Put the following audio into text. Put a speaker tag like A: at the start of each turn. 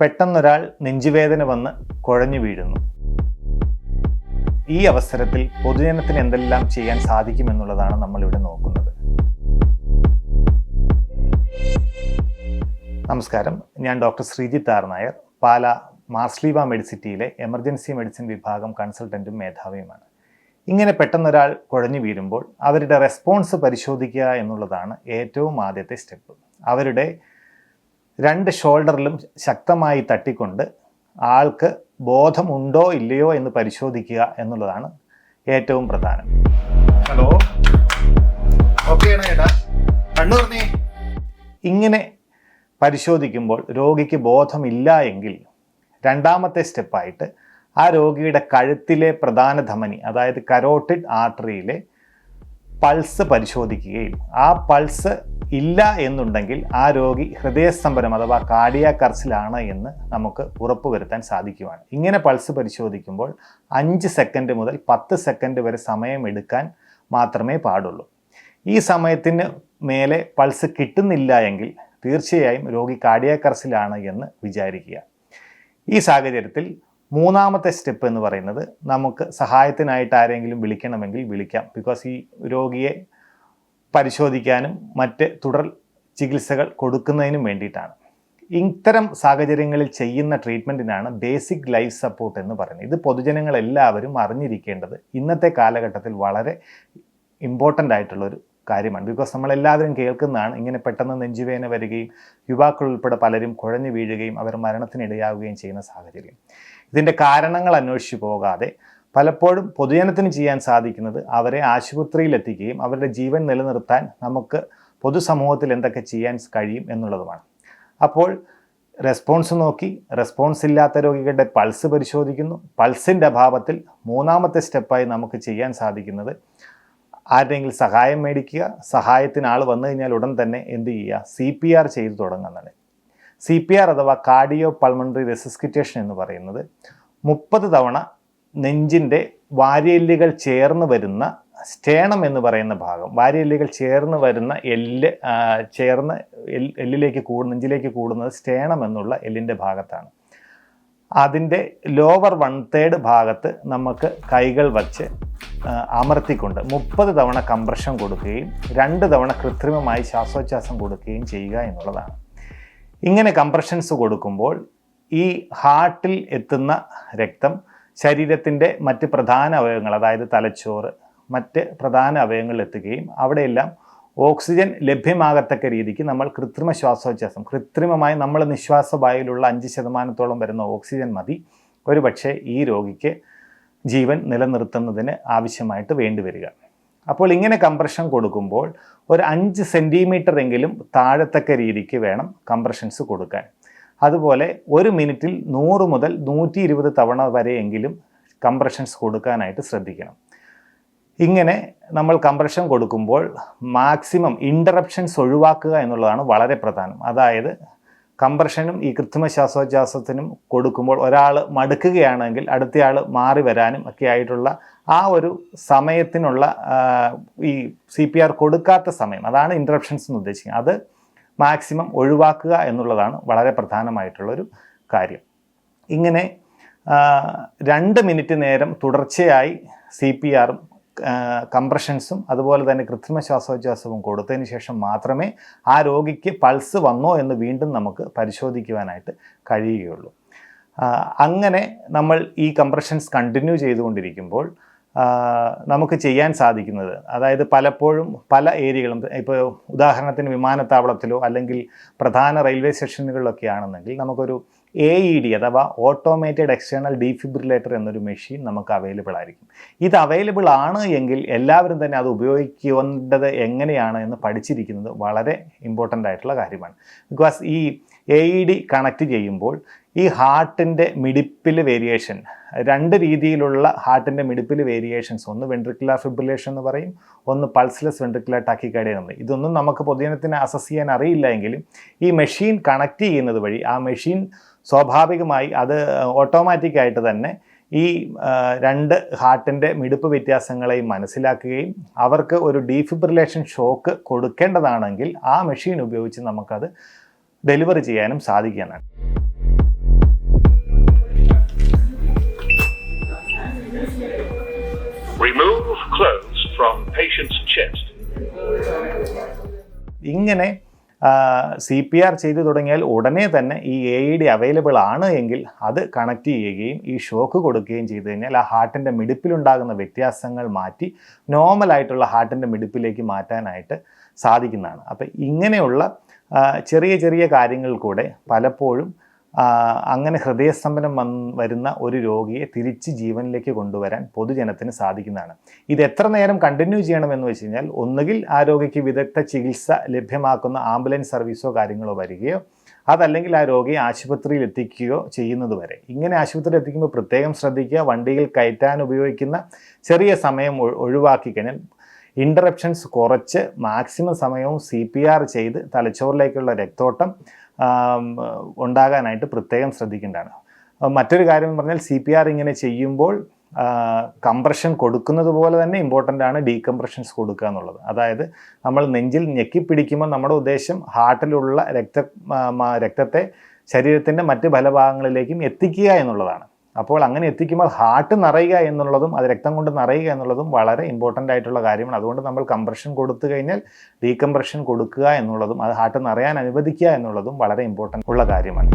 A: പെട്ടെന്നൊരാൾ നെഞ്ചുവേദന വന്ന് കുഴഞ്ഞു വീഴുന്നു. ഈ അവസരത്തിൽ പൊതുജനത്തിന് എന്തെല്ലാം ചെയ്യാൻ സാധിക്കുമെന്നുള്ളതാണ് നമ്മളിവിടെ നോക്കുന്നത്. നമസ്കാരം. ഞാൻ ഡോക്ടർ ശ്രീജിത്ത് ആർ നായർ പാല മാർസ്ലീവ മെഡിസിറ്റിയിലെ എമർജൻസി മെഡിസിൻ വിഭാഗം കൺസൾട്ടന്റും മേധാവിയുമാണ്. ഇങ്ങനെ പെട്ടെന്നൊരാൾ കുഴഞ്ഞു വീഴുമ്പോൾ അവരുടെ റെസ്പോൺസ് പരിശോധിക്കുക എന്നുള്ളതാണ് ഏറ്റവും ആദ്യത്തെ സ്റ്റെപ്പ്. അവരുടെ രണ്ട് ഷോൾഡറിലും ശക്തമായി തട്ടിക്കൊണ്ട് ആൾക്ക് ബോധമുണ്ടോ ഇല്ലയോ എന്ന് പരിശോധിക്കുക എന്നുള്ളതാണ് ഏറ്റവും പ്രധാനം.
B: ഹലോ?
A: ഇങ്ങനെ പരിശോധിക്കുമ്പോൾ രോഗിക്ക് ബോധമില്ല എങ്കിൽ രണ്ടാമത്തെ സ്റ്റെപ്പായിട്ട് ആ രോഗിയുടെ കഴുത്തിലെ പ്രധാന ധമനി അതായത് കരോട്ടിഡ് ആർട്ടറിയിലെ പൾസ് പരിശോധിക്കുകയും ആ പൾസ് ഇല്ല എന്നുണ്ടെങ്കിൽ ആ രോഗി ഹൃദയസ്തംഭനം അഥവാ കാർഡിയാ കർസിലാണ് എന്ന് നമുക്ക് ഉറപ്പുവരുത്താൻ സാധിക്കുവാണ്. ഇങ്ങനെ പൾസ് പരിശോധിക്കുമ്പോൾ അഞ്ച് സെക്കൻഡ് മുതൽ പത്ത് സെക്കൻഡ് വരെ സമയം എടുക്കാൻ മാത്രമേ പാടുള്ളൂ. ഈ സമയത്തിന് മേലെ പൾസ് കിട്ടുന്നില്ല എങ്കിൽ തീർച്ചയായും രോഗി കാർഡിയാ കർസിലാണ് എന്ന് വിചാരിക്കുക. ഈ സാഹചര്യത്തിൽ മൂന്നാമത്തെ സ്റ്റെപ്പ് എന്ന് പറയുന്നത് നമുക്ക് സഹായത്തിനായിട്ട് ആരെങ്കിലും വിളിക്കണമെങ്കിൽ വിളിക്കാം. ബിക്കോസ് ഈ രോഗിയെ പരിശോധിക്കാനും മറ്റ് തുടർ ചികിത്സകൾ കൊടുക്കുന്നതിനും വേണ്ടിയിട്ടാണ്. ഇത്തരം സാഹചര്യങ്ങളിൽ ചെയ്യുന്ന ട്രീറ്റ്മെന്റിനാണ് ബേസിക് ലൈഫ് സപ്പോർട്ട് എന്ന് പറയുന്നത്. ഇത് പൊതുജനങ്ങളെല്ലാവരും അറിഞ്ഞിരിക്കേണ്ടത് ഇന്നത്തെ കാലഘട്ടത്തിൽ വളരെ ഇമ്പോർട്ടന്റ് ആയിട്ടുള്ളൊരു കാര്യമാണ്. ബിക്കോസ് നമ്മളെല്ലാവരും കേൾക്കുന്നതാണ് ഇങ്ങനെ പെട്ടെന്ന് നെഞ്ചുവേദന വരികയും യുവാക്കൾ ഉൾപ്പെടെ പലരും കുഴഞ്ഞു വീഴുകയും അവർ മരണത്തിനിടയാവുകയും ചെയ്യുന്ന സാഹചര്യം. ഇതിന്റെ കാരണങ്ങൾ അന്വേഷിച്ചു പോകാതെ പലപ്പോഴും പൊതുജനത്തിന് ചെയ്യാൻ സാധിക്കുന്നത് അവരെ ആശുപത്രിയിൽ എത്തിക്കുകയും അവരുടെ ജീവൻ നിലനിർത്താൻ നമുക്ക് പൊതുസമൂഹത്തിൽ എന്തൊക്കെ ചെയ്യാൻ കഴിയും എന്നുള്ളതുമാണ്. അപ്പോൾ റെസ്പോൺസ് നോക്കി റെസ്പോൺസ് ഇല്ലാത്ത രോഗികളുടെ പൾസ് പരിശോധിക്കുന്നു. പൾസിന്റെ അഭാവത്തിൽ മൂന്നാമത്തെ സ്റ്റെപ്പായി നമുക്ക് ചെയ്യാൻ സാധിക്കുന്നത് ആരുടെയെങ്കിലും സഹായം മേടിക്കുക സഹായത്തിന് ആൾ വന്നു കഴിഞ്ഞാൽ ഉടൻ തന്നെ എന്ത് ചെയ്യുക സി പി ആർ ചെയ്തു തുടങ്ങുന്നതാണ് സി പി ആർ അഥവാ കാർഡിയോ പൾമണറി റെസിസ്കിറ്റേഷൻ എന്ന് പറയുന്നത് മുപ്പത് തവണ നെഞ്ചിന്റെ വാരിയെല്ലുകൾ ചേർന്ന് വരുന്ന സ്റ്റേണം എന്ന് പറയുന്ന ഭാഗം. വാരിയെല്ലുകൾ ചേർന്ന് വരുന്ന എല്ല് ചേർന്ന് എല്ലിലേക്ക് കൂടു നെഞ്ചിലേക്ക് കൂടുന്നത് സ്റ്റേണം എന്നുള്ള എല്ലിന്റെ ഭാഗത്താണ്. അതിന്റെ ലോവർ വൺ തേർഡ് ഭാഗത്ത് നമുക്ക് കൈകൾ വച്ച് അമർത്തിക്കൊണ്ട് മുപ്പത് തവണ കംപ്രഷൻ കൊടുക്കുകയും രണ്ട് തവണ കൃത്രിമമായി ശ്വാസോച്ഛ്വാസം കൊടുക്കുകയും ചെയ്യുക എന്നുള്ളതാണ്. ഇങ്ങനെ കംപ്രഷൻസ് കൊടുക്കുമ്പോൾ ഈ ഹാർട്ടിൽ എത്തുന്ന രക്തം ശരീരത്തിന്റെ മറ്റ് പ്രധാന അവയവങ്ങൾ അതായത് തലച്ചോറ് മറ്റ് പ്രധാന അവയവങ്ങളിൽ എത്തുകയും അവിടെയെല്ലാം ഓക്സിജൻ ലഭ്യമാകത്തക്ക രീതിക്ക് നമ്മൾ കൃത്രിമ ശ്വാസോച്ഛ്വാസം കൃത്രിമമായി നമ്മൾ നിശ്വാസ വായുവിലുള്ള അഞ്ച് ശതമാനത്തോളം വരുന്ന ഓക്സിജൻ മതി. ഒരുപക്ഷെ ഈ രോഗിക്ക് ജീവൻ നിലനിർത്തുന്നതിന് ആവശ്യമായിട്ട് വേണ്ടിവരിക അപ്പോൾ ഇങ്ങനെ കംപ്രഷൻ കൊടുക്കുമ്പോൾ ഒരു അഞ്ച് സെന്റിമീറ്റർ എങ്കിലും താഴത്തക്ക രീതിക്ക് വേണം കംപ്രഷൻസ് കൊടുക്കാൻ. അതുപോലെ ഒരു മിനിറ്റിൽ നൂറ് മുതൽ നൂറ്റി ഇരുപത് തവണ വരെയെങ്കിലും കംപ്രഷൻസ് കൊടുക്കാനായിട്ട് ശ്രദ്ധിക്കണം. ഇങ്ങനെ നമ്മൾ കംപ്രഷൻ കൊടുക്കുമ്പോൾ മാക്സിമം ഇന്ററപ്ഷൻസ് ഒഴിവാക്കുക എന്നുള്ളതാണ് വളരെ പ്രധാനം. അതായത് കംപ്രഷനും ഈ കൃത്രിമ ശ്വാസോച്ഛ്വാസത്തിനും കൊടുക്കുമ്പോൾ ഒരാൾ മടുക്കുകയാണെങ്കിൽ അടുത്തയാൾ മാറി വരാനും ഒക്കെ ആയിട്ടുള്ള ആ ഒരു സമയത്തിനുള്ള ഈ സി പി ആർ കൊടുക്കാത്ത സമയം അതാണ് ഇൻട്രപ്ഷൻസ് എന്ന് ഉദ്ദേശിക്കുന്നത്. അത് മാക്സിമം ഒഴിവാക്കുക എന്നുള്ളതാണ് വളരെ പ്രധാനമായിട്ടുള്ളൊരു കാര്യം. ഇങ്ങനെ രണ്ട് മിനിറ്റ് നേരം തുടർച്ചയായി സി പി ആറും കംപ്രഷൻസും അതുപോലെ തന്നെ കൃത്രിമ ശ്വാസോച്ഛ്വാസവും കൊടുത്തതിന് ശേഷം മാത്രമേ ആ രോഗിക്ക് പൾസ് വന്നോ എന്ന് വീണ്ടും നമുക്ക് പരിശോധിക്കുവാനായിട്ട് കഴിയുകയുള്ളൂ. അങ്ങനെ നമ്മൾ ഈ കംപ്രഷൻസ് കണ്ടിന്യൂ ചെയ്തുകൊണ്ടിരിക്കുമ്പോൾ നമുക്ക് ചെയ്യാൻ സാധിക്കുന്നത് അതായത് പലപ്പോഴും പല ഏരിയകളും ഇപ്പോൾ ഉദാഹരണത്തിന് വിമാനത്താവളത്തിലോ അല്ലെങ്കിൽ പ്രധാന റെയിൽവേ സ്റ്റേഷനുകളിലൊക്കെ ആണെന്നെങ്കിൽ നമുക്കൊരു എ ഇ ഡി അഥവാ ഓട്ടോമേറ്റഡ് എക്സ്റ്റേണൽ ഡീഫിബ്രിലേറ്റർ എന്നൊരു മെഷീൻ നമുക്ക് അവൈലബിൾ ആയിരിക്കും. ഇത് അവൈലബിൾ ആണ് എങ്കിൽ എല്ലാവരും തന്നെ അത് ഉപയോഗിക്കേണ്ടത് എങ്ങനെയാണ് എന്ന് പഠിച്ചിരിക്കുന്നത് വളരെ ഇമ്പോർട്ടന്റ് ആയിട്ടുള്ള കാര്യമാണ്. ബിക്കോസ് ഈ എ ഇ ഡി കണക്ട് ചെയ്യുമ്പോൾ ഈ ഹാർട്ടിന്റെ മിടിപ്പിൽ വേരിയേഷൻ രണ്ട് രീതിയിലുള്ള ഹാർട്ടിന്റെ മിടിപ്പിൽ വേരിയേഷൻസ് ഒന്ന് വെൻട്രിക്കുലർ ഫിബ്രിലേഷൻ എന്ന് പറയും ഒന്ന് പൾസ്ലെസ് വെൻട്രിക്കുലർ ടാക്കിക്കാർഡിയ എന്ന് പറയും. ഇതൊന്നും നമുക്ക് പൊതുജനത്തിന് അസസ് ചെയ്യാൻ അറിയില്ല എങ്കിലും ഈ മെഷീൻ കണക്ട് ചെയ്യുന്നത് വഴി ആ മെഷീൻ സ്വാഭാവികമായി അത് ഓട്ടോമാറ്റിക്കായിട്ട് തന്നെ ഈ രണ്ട് ഹാർട്ടിന്റെ മിടുപ്പ് വ്യത്യാസങ്ങളെയും മനസ്സിലാക്കുകയും അവർക്ക് ഒരു ഡീഫിബ്രിലേഷൻ ഷോക്ക് കൊടുക്കേണ്ടതാണെങ്കിൽ ആ മെഷീൻ ഉപയോഗിച്ച് നമുക്കത് ഡെലിവറി ചെയ്യാനും സാധിക്കുന്നതാണ്
C: chest.
A: ഇങ്ങനെ സി പി ആർ ചെയ്തു തുടങ്ങിയാൽ ഉടനെ തന്നെ ഈ എ ഇ ഡി അവൈലബിൾ ആണ് എങ്കിൽ അത് കണക്ട് ചെയ്യുകയും ഈ ഷോക്ക് കൊടുക്കുകയും ചെയ്തു കഴിഞ്ഞാൽ ആ ഹാർട്ടിന്റെ മിടിപ്പിലുണ്ടാകുന്ന വ്യത്യാസങ്ങൾ മാറ്റി നോർമലായിട്ടുള്ള ഹാർട്ടിന്റെ മിടിപ്പിലേക്ക് മാറ്റാനായിട്ട് സാധിക്കുന്നതാണ് അപ്പോൾ ഇങ്ങനെയുള്ള ചെറിയ ചെറിയ കാര്യങ്ങൾ കൂടെ പലപ്പോഴും അങ്ങനെ ഹൃദയസ്തംഭനം വന്ന് വരുന്ന ഒരു രോഗിയെ തിരിച്ച് ജീവനിലേക്ക് കൊണ്ടുവരാൻ പൊതുജനത്തിന് സാധിക്കുന്നതാണ്. ഇത് എത്ര നേരം കണ്ടിന്യൂ ചെയ്യണമെന്ന് വെച്ച് കഴിഞ്ഞാൽ ഒന്നുകിൽ ആ രോഗിക്ക് വിദഗ്ധ ചികിത്സ ലഭ്യമാക്കുന്ന ആംബുലൻസ് സർവീസോ കാര്യങ്ങളോ വരികയോ അതല്ലെങ്കിൽ ആ രോഗിയെ ആശുപത്രിയിൽ എത്തിക്കുകയോ ചെയ്യുന്നത് വരെ. ഇങ്ങനെ ആശുപത്രിയിൽ എത്തിക്കുമ്പോൾ പ്രത്യേകം ശ്രദ്ധിക്കുക. വണ്ടിയിൽ കയറ്റാൻ ഉപയോഗിക്കുന്ന ചെറിയ സമയം ഒഴിവാക്കി കഴിഞ്ഞാൽ ഇന്ററപ്ഷൻസ് കുറച്ച് മാക്സിമം സമയവും സി പി ആർ ചെയ്ത് തലച്ചോറിലേക്കുള്ള രക്തോട്ടം ഉണ്ടാകാനായിട്ട് പ്രത്യേകം ശ്രദ്ധിക്കേണ്ടതാണ്. മറ്റൊരു കാര്യം പറഞ്ഞാൽ സി പി ആർ ഇങ്ങനെ ചെയ്യുമ്പോൾ കംപ്രഷൻ കൊടുക്കുന്നത് പോലെ തന്നെ ഇമ്പോർട്ടന്റ് ആണ് ഡീകംപ്രഷൻസ് കൊടുക്കുക എന്നുള്ളത്. അതായത് നമ്മൾ നെഞ്ചിൽ ഞെക്കി പിടിക്കുമ്പോൾ നമ്മുടെ ഉദ്ദേശം ഹാർട്ടിലുള്ള രക്ത രക്തത്തെ ശരീരത്തിന്റെ മറ്റ് ഫലഭാഗങ്ങളിലേക്കും എത്തിക്കുക എന്നുള്ളതാണ്. അപ്പോൾ അങ്ങനെ എത്തിക്കുമ്പോൾ ഹാർട്ട് നിറയുക എന്നുള്ളതും അത് രക്തം കൊണ്ട് നിറയുക എന്നുള്ളതും വളരെ ഇമ്പോർട്ടന്റ് ആയിട്ടുള്ള കാര്യമാണ്. അതുകൊണ്ട് നമ്മൾ കംപ്രഷൻ കൊടുത്തു കഴിഞ്ഞാൽ ഡീകംപ്രഷൻ കൊടുക്കുക എന്നുള്ളതും അത് ഹാർട്ട് നിറയാൻ അനുവദിക്കുക എന്നുള്ളതും വളരെ ഇമ്പോർട്ടന്റ് ഉള്ള കാര്യമാണ്.